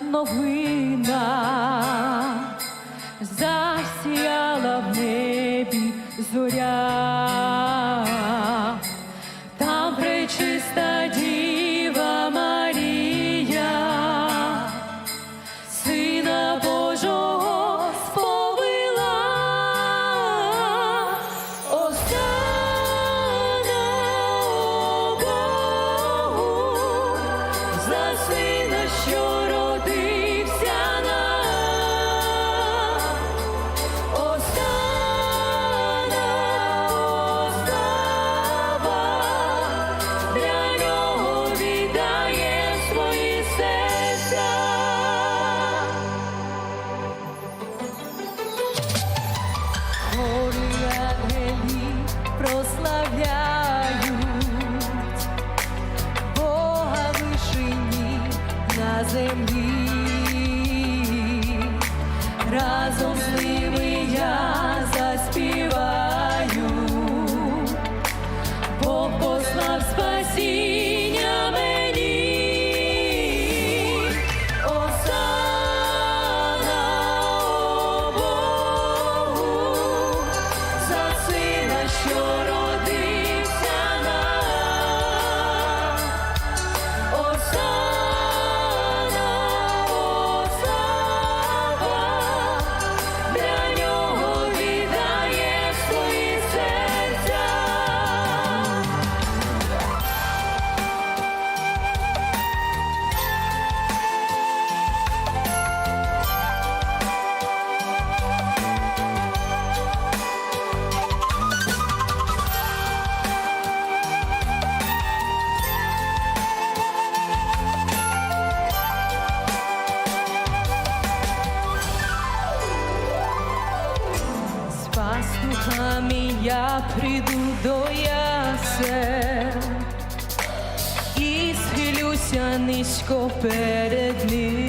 новина, засіяла в небі зоря, прославляють Бога вишині на землі. Разом з ними пастухами я прийду до ясен і схилюся низько перед ним.